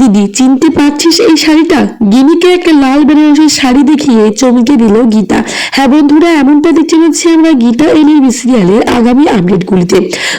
দিদি, চিনতে পারছিস এই শাড়িটা? গিনিকে একটা লাল বেনারসি শাড়ি দেখিয়ে চমকে দিল গীতা। হ্যাঁ বন্ধুরা, এমনটা দেখতে পাচ্ছি আমরা গীতা এলএবি সিরিয়ালের আগামী আপডেটগুলিতে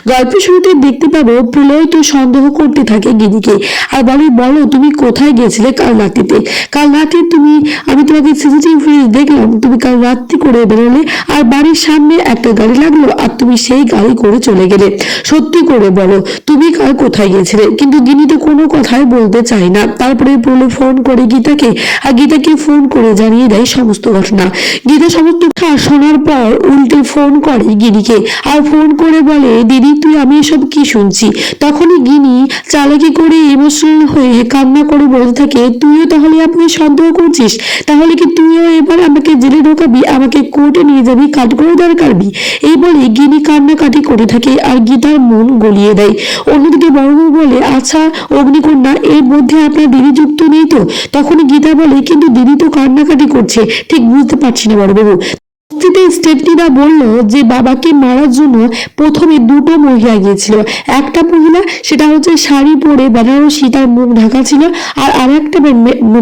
গল্পের শুরুতে দেখতে পাবো, প্রলয় তো সন্দেহ করতে থাকে গিনিকে। আর বলে, বলো, তুমি কোথায় গেছিলে কাল রাত্রিতে? কাল রাতে তুমি, আমি তোমাকে সিসিটিভি ফুটেজ দেখলাম, তুমি কাল রাত্রি করে বেরোলে, আর বাড়ির সামনে একটা গাড়ি লাগল, আর তুমি সেই গাড়ি করে চলে গেলে। সত্যি করে বলো, তুমি কাল কোথায় গিয়েছিলে? কিন্তু গিনি তো কোনো কথাই বলতে চায় না। তারপরে প্রলয় ফোন করে গীতাকে। আর গীতাকে ফোন করে জানিয়ে দেয় সমস্ত ঘটনা। গীতা সমস্ত শোনার পর উল্টে ফোন করে গিনিকে। আর ফোন করে বলে, দিদি, তুই, আমি এসব কি শুনছি? তখনই গিনি চালাকি করে ইমোশনাল হয়ে কান্না করে বলতে থাকে, তুইও তাহলে আপনি সন্দেহ করছিস? তাহলে কি তুইও এবার আমাকে জেলে ঢোকাবি? আমাকে কোর্টে নিয়ে যাবি? কাট করে দাঁড় কাটবি এই বলে গিনি কান্নাকাটি করে থাকে আর গীতার মন গলিয়ে দেয়। অন্যদিকে বড়বউ বলে আচ্ছা অগ্নিকন্যা এর মধ্যে আপনার দিদি যুক্ত নেই তো? তখনই গীতা বলে, কিন্তু দিদি তো কান্নাকাটি করছে। ঠিক বুঝতে পারছি না বড়বাবু। অস্তিতে স্টেপনিরা বলল যে বাবাকে মারার জন্য প্রথমে দুটো মহিলা গিয়েছিল। একটা মহিলা, সেটা হচ্ছে শাড়ি পরে বেনারসি, তার মুখ ঢাকা ছিল, আর আর একটা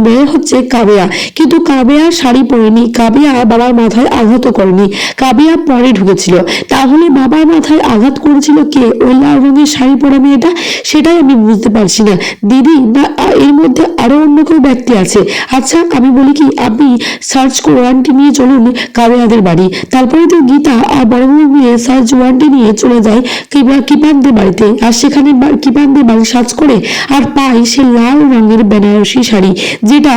মেয়ে হচ্ছে কাবেয়া। কিন্তু কাবেয়া শাড়ি পরেনি, কাবেয়া বাবার মাথায় আঘাতও করেনি। কাবেয়া পরে ঢুকেছিল। তাহলে বাবার মাথায় আঘাত করেছিল কে? ওই লাল রঙের শাড়ি পরা মেয়েটা? সেটাই আমি বুঝতে পারছি না। দিদি, না এর মধ্যে আরও অন্য কেউ ব্যক্তি আছে? আচ্ছা আমি বলি কি, আপনি সার্চ করে ওয়ারেন্টি নিয়ে চলুন কাবেয়াদের বাড়ি। তারপরে তো গীতা আর বড় বউ মিলে সার্চ ওয়ারেন্টি নিয়ে চলে যায় কিবা কিপানদের বাড়িতে। আর সেখানে কিপানদের বাড়ি সার্চ করে আর পায় সে লাল রঙের বেনারসি শাড়ি, যেটা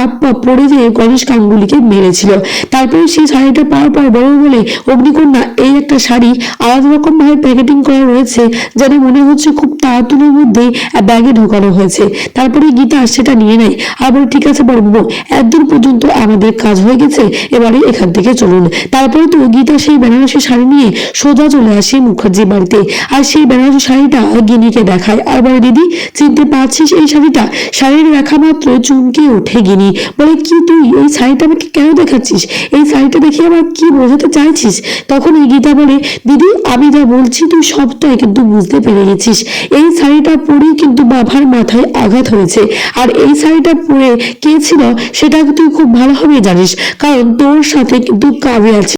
পরে যে গণেশ গাঙ্গুলিকে মেরেছিল। তারপরে সেই শাড়িটা পাওয়ার পর বড় বলে, অগ্নিকন্যা, এই একটা শাড়ি আলাদা রকম ভাবে প্যাকেটিং করা রয়েছে, যেন মনে হচ্ছে খুব তাড়াতাড়ির মধ্যে ব্যাগে ঢোকানো হয়েছে। তারপরে গীতা সেটা নিয়ে নেয়। আর বলে, ঠিক আছে বড় বাবু একদূর পর্যন্ত আমাদের কাজ হয়ে গেছে, এবারে এখান থেকে চলুন। তারপরে তো গীতা সেই বেনারসি শাড়ি নিয়ে সোজা চলে আসে মুখার্জি বাড়িতে। আর সেই বেনারসি শাড়িটা গিনিকে দেখায়। আর বলে, দিদি, চিনতে পারছিস, এই শাড়িটা শাড়ির দেখা মাত্র চমকে ওঠে গিনি বলে, কি তুই এই শাড়িটা আমাকে কেন দেখাচ্ছিস? এই শাড়িটা দেখে আবার কি বোঝাতে চাইছিস? তখন এই গীতা বলে, দিদি, আমি যা বলছি তুই সবটাই কিন্তু বুঝতে পেরে গেছিস। এই শাড়িটা পরেই কিন্তু বাবার মাথায় আঘাত হয়েছে। আর এই শাড়িটা পরে কে ছিল সেটা তুই খুব ভালোভাবে জানিস। কারণ তোর সাথে কিন্তু কাবে আছে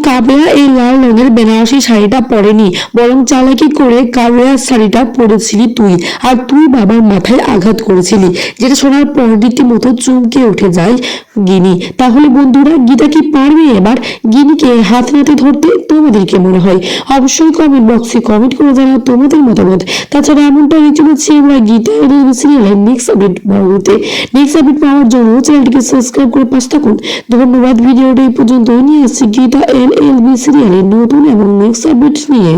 কাবেয়া এই লাল রঙের বেনারসি শাড়িটা পরেনি, বরং চালাকি করে কাবেয়ার শাড়িটা পরেছিলি তুই, আর তুই বাবার মাথায় আঘাত করেছিলি, যেটা শোনার পর রীতিমতো চমকে উঠে যায় গিনি। তাহলে বন্ধুরা, গীতা কি পারবে এবার? গিনিকে হাত নাতে ধরতে তোমাদেরকে মনে হয়? অবশ্যই কমেন্ট বক্সে কমেন্ট করে জানাও তোমাদের মতামত। তাছাড়া এমনটা পাচ্ছি আমরা গীতা সিরিয়ালের নেক্সট আপডেট পরবর্তীতে নেক্সট আপডেট পাওয়ার জন্য চ্যানেলটিকে সাবস্ক্রাইব করে পাশে থাকুন। ধন্যবাদ, ভিডিওটা এই পর্যন্ত নিয়ে আসছি গীতা এল এল বি সিরিয়ালের নতুন এবং নেক্সট আপডেট নিয়ে